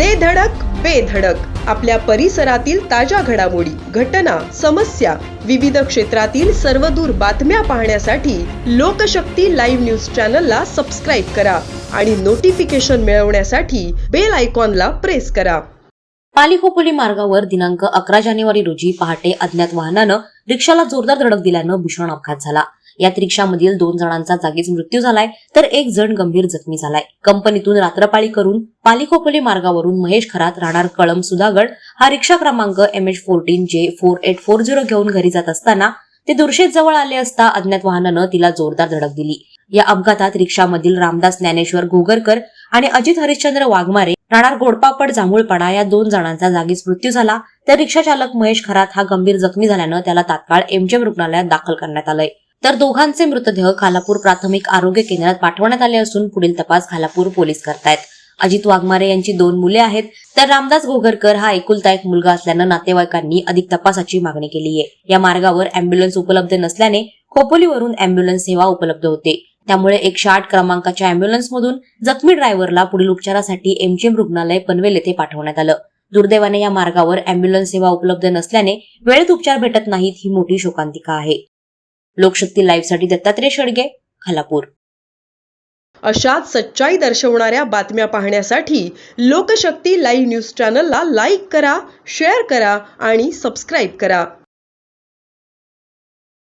दे धडक बेधडक आपल्या परिसरातील ताज्या घडामोडी घटना समस्या विविध क्षेत्रातील सर्वदूर बातम्या पाहण्यासाठी लोकशक्ती लाईव्ह न्यूज चॅनलला सबस्क्राईब करा आणि नोटिफिकेशन मिळवण्यासाठी बेल आयकॉनला प्रेस करा. पालिखोपोली मार्गावर दिनांक अकरा जानेवारी रोजी पहाटे अज्ञात वाहनानं रिक्षाला जोरदार धडक दिल्यानं भीषण अपघात झाला. यात रिक्षामधील दोन जणांचा जागीच मृत्यू झालाय. तर एक जण गंभीर जखमी झालाय. कंपनीतून रात्रपाळी करून पालिखोपोली मार्गावरून महेश खरात राहणार कळम सुधागड हा रिक्षा क्रमांक M H fourteen J four eight four zero घेऊन घरी जात असताना ते दुर्शेत जवळ आले असता अज्ञात वाहनानं तिला जोरदार धडक दिली. या अपघातात रिक्षामधील रामदास ज्ञानेश्वर घोगरकर आणि अजित हरिश्चंद्र वाघमारे राहणार गोडपापड जांभूळपाडा या दोन जणांचा जागीच मृत्यू झाला. तर रिक्षा चालक महेश खरात हा गंभीर जखमी झाल्यानं त्याला तात्काळ एमजीएम रुग्णालयात दाखल करण्यात आलंय. तर दोघांचे मृतदेह खालापूर प्राथमिक आरोग्य केंद्रात पाठवण्यात आले असून पुढील तपास खालापूर पोलीस करतायत. अजित वाघमारे यांची दोन मुले आहेत. तर रामदास घोगरकर हा एकुलता एक मुलगा असल्यानं नातेवाईकांनी अधिक तपासाची मागणी केली आहे. या मार्गावर अँब्युलन्स उपलब्ध नसल्याने खोपोलीवरून अँब्युलन्स सेवा उपलब्ध होते. त्यामुळे एकशे आठ क्रमांकाच्या अँब्युलन्समधून जखमी ड्रायव्हरला पुढील उपचारासाठी एमजीएम रुग्णालय पनवेल येथे पाठवण्यात आलं. दुर्दैवाने या मार्गावर अँब्युलन्स सेवा उपलब्ध नसल्याने वेळेत उपचार भेटत नाहीत ही मोठी शोकांतिका आहे. लोकशक्ती लाईव्हसाठी दत्तात्रय शेडगे खालापूर. अशाच सच्चाई दर्शवणाऱ्या बातम्या पाहण्यासाठी लोकशक्ती लाईव्ह न्यूज चॅनलला लाईक करा शेअर करा आणि सबस्क्राईब करा.